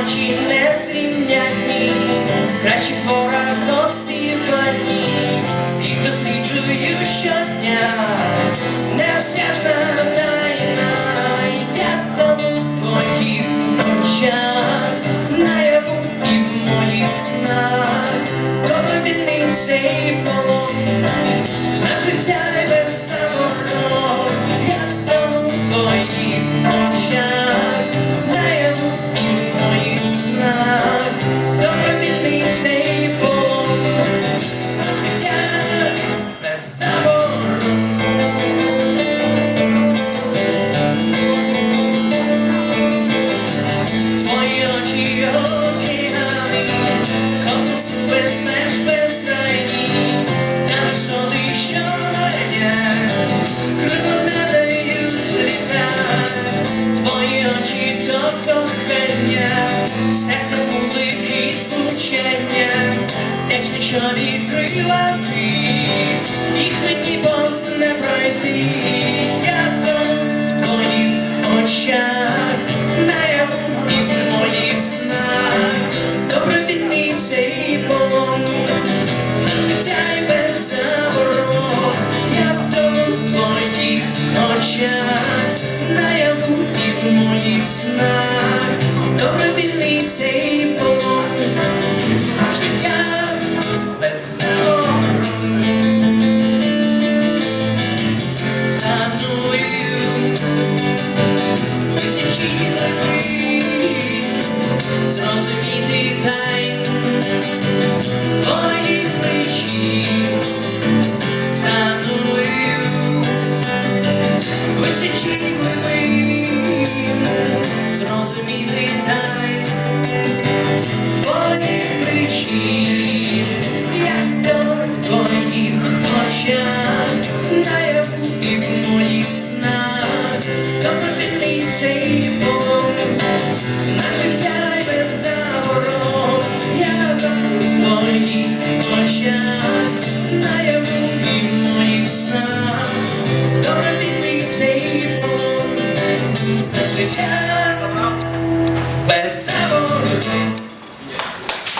Твої очі не зрівнянні, кращих ворог розпівані, їх досліджую щодня, неосяжна тайна, я тому твоїх наяву і в моїх снах, Тобі вільний цей полон, на життя й без технічно відкрила ти, їх мені пройти. життя наяву і в моїх снах, то вільний цей. світай, твоїх причин, як то в твоїх очах, наяву і в моїх снах, то повільний цей вогонь.